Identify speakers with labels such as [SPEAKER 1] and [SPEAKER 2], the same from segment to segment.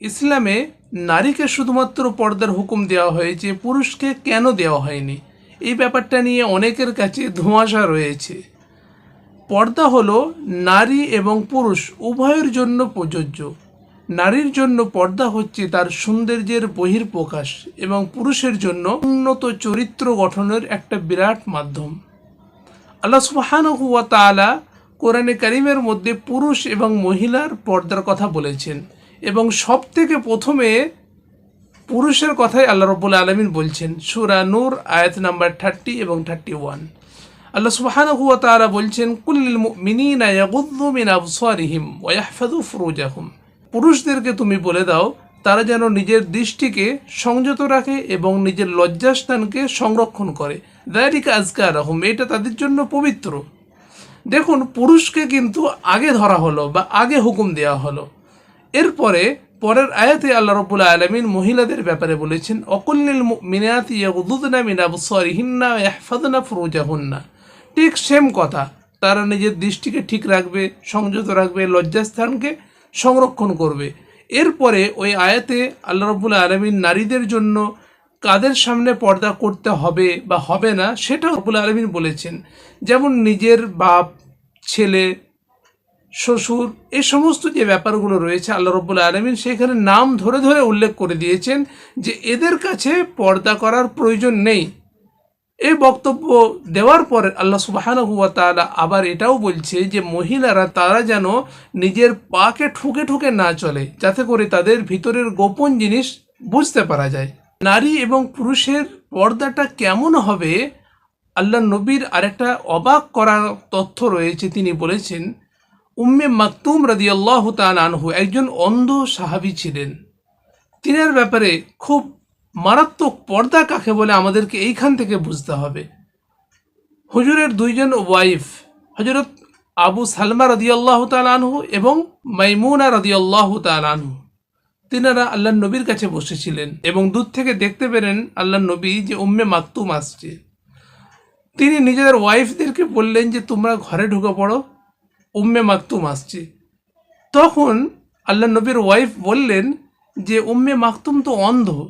[SPEAKER 1] ইসলামে নারীকে শুধুমাত্র পর্দার হুকুম দেওয়া হয়েছে, পুরুষকে কেন দেওয়া হয়নি? এই ব্যাপারটা নিয়ে অনেকের কাছে ধোঁয়াশা রয়েছে। পর্দা হলো নারী এবং পুরুষ উভয়ের জন্য প্রযোজ্য। নারীর জন্য পর্দা হচ্ছে তার সৌন্দর্যের বহির্প্রকাশ এবং পুরুষের জন্য উন্নত চরিত্র গঠনের একটা বিরাট মাধ্যম। আল্লাহ সুবহানাহু ওয়া তাআলা কোরআনে কারিমের মধ্যে পুরুষ এবং মহিলার পর্দার কথা বলেছেন। এবং সব থেকে প্রথমে পুরুষের কথাই আল্লাহ রব্বুল আলমিন বলছেন। সুরা নূর, আয়াত নাম্বার থার্টি এবং থার্টি ওয়ান আল্লাহ সুবহানাহু ওয়া তাআলা বলছেন কুল্লিল মুমিনিনা ইয়াগুদ্দু মিন আবসারিহিম ওয়া ইয়াহফাযু ফুরুজাহুম। পুরুষদেরকে তুমি বলে দাও, তারা যেন নিজের দৃষ্টিকে সংযত রাখে এবং নিজের লজ্জাস্থানকে সংরক্ষণ করে। দায়রিকা আজকা রহম এটা তাদের জন্য পবিত্র। দেখুন, পুরুষকে কিন্তু আগে ধরা হলো বা আগে হুকুম দেওয়া হলো। এরপরে পরের আয়াতে আল্লাহ রব্বুল আলমিন মহিলাদের ব্যাপারে বলেছেন, অকুল্লিল মিনাতি ইয়াগুদুদনা মিন আবসারিহিন্না ওয়া ইয়াহফাযনা ফুরুজাহুন্না। ঠিক সেম কথা, তারা নিজের দৃষ্টিকে ঠিক রাখবে, সংযত রাখবে, লজ্জাস্থানকে সংরক্ষণ করবে। এরপরে ওই আয়াতে আল্লাহ রব্বুল আলমিন নারীদের জন্য কাদের সামনে পর্দা করতে হবে বা হবে না সেটা রব্বুল আলমিন বলেছেন। যেমন নিজের বাপ, ছেলে শ্বশুর এই সমস্ত যে ব্যাপারগুলো রয়েছে আল্লাহ রব্বুল আলমিন সেখানে নাম ধরে ধরে উল্লেখ করে দিয়েছেন যে এদের কাছে পর্দা করার প্রয়োজন নেই। এই বক্তব্য দেওয়ার পরে আল্লাহ সুবাহানহু ওয়া তাআলা আবার এটাও বলছে যে মহিলারা তারা যেন নিজের পাকে ঠুকে ঠুকে না চলে, যাতে করে তাদের ভিতরের গোপন জিনিস বুঝতে পারা যায়। নারী এবং পুরুষের পর্দাটা কেমন হবে? আল্লাহ নবীর আরেকটা অবাক করা তথ্য রয়েছে, তিনি বলেছেন উম্মে মাকতুম রাদিয়াল্লাহ তাআলা আনহু একজন অন্ধ সাহাবী ছিলেন। তিনার ব্যাপারে খুব মারাত্মক পর্দা কাকে বলে আমাদেরকে এইখান থেকে বুঝতে হবে। হুজুরের দুইজন ওয়াইফ হজরত আবু সালমা রদিয়াল্লাহ তালানহু এবং মাইমুনা রদিয়াল্লাহ তালানহু তিনারা আল্লাহ নবীর কাছে বসেছিলেন এবং দূর থেকে দেখতে পেলেন আল্লাহ নবী যে উম্মে মাকতুম আসছে। তিনি নিজেদের ওয়াইফদেরকে বললেন যে, তোমরা ঘরে ঢুকে পড়ো উম্মে মাকতুম আসছে। তখন আল্লাহ নবীর ওয়াইফ বললেন যে, উম্মে মাকতুম তো অন্ধ,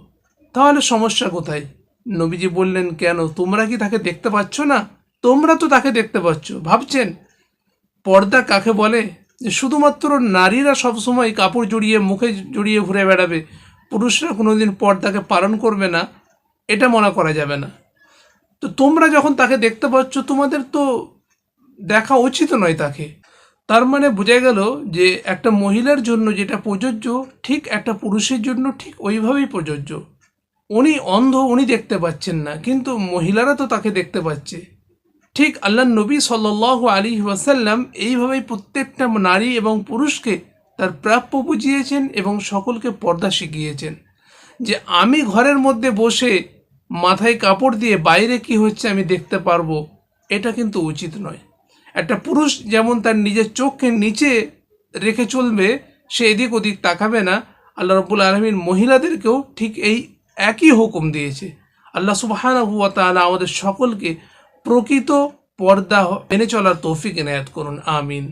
[SPEAKER 1] তাহলে সমস্যা কোথায়? নবীজি বললেন, কেন? তোমরা কি তাকে দেখতে পাচ্ছ না? তোমরা তো তাকে দেখতে পাচ্ছ, ভাবছেন? পর্দা কাকে বলে? যে, শুধুমাত্র নারীরা সবসময় কাপড় জড়িয়ে, মুখে জড়িয়ে ঘুরে বেড়াবে, পুরুষরা কোনোদিন পর্দাকে পালন করবে না, এটা মনে করা যাবে না। তো তোমরা যখন তাকে দেখতে পাচ্ছ, তোমাদের তো দেখা উচিত নয় তাকে। তার মানে বোঝা গেল যে একটা মহিলার জন্য যেটা প্রযোজ্য, ঠিক একটা পুরুষের জন্য ঠিক ওইভাবেই প্রযোজ্য। উনি অন্ধ, উনি দেখতে পাচ্ছেন না, কিন্তু মহিলারা তো তাকে দেখতে পাচ্ছে। ঠিক আল্লাহ নবী সাল আলী ওয়াসাল্লাম এইভাবেই প্রত্যেকটা নারী এবং পুরুষকে তার প্রাপ্য বুঝিয়েছেন এবং সকলকে পর্দা শিখিয়েছেন। যে আমি ঘরের মধ্যে বসে মাথায় কাপড় দিয়ে বাইরে কি হচ্ছে আমি দেখতে পারব, এটা কিন্তু উচিত নয়। একটা পুরুষ যেমন তার নিজের চোখকে নিচে রেখে চলবে, সে এদিক ওদিক তাকাবে না। আল্লাহ রব্বুল আলমীর মহিলাদেরকেও ঠিক এই একই হুকুম দিয়েছে। আল্লাহ সুবাহানাহু ওয়া তালা আমাদের সকলকে প্রকৃত পর্দা মেনে চলার তৌফিক এনায়াত করুন। আমিন।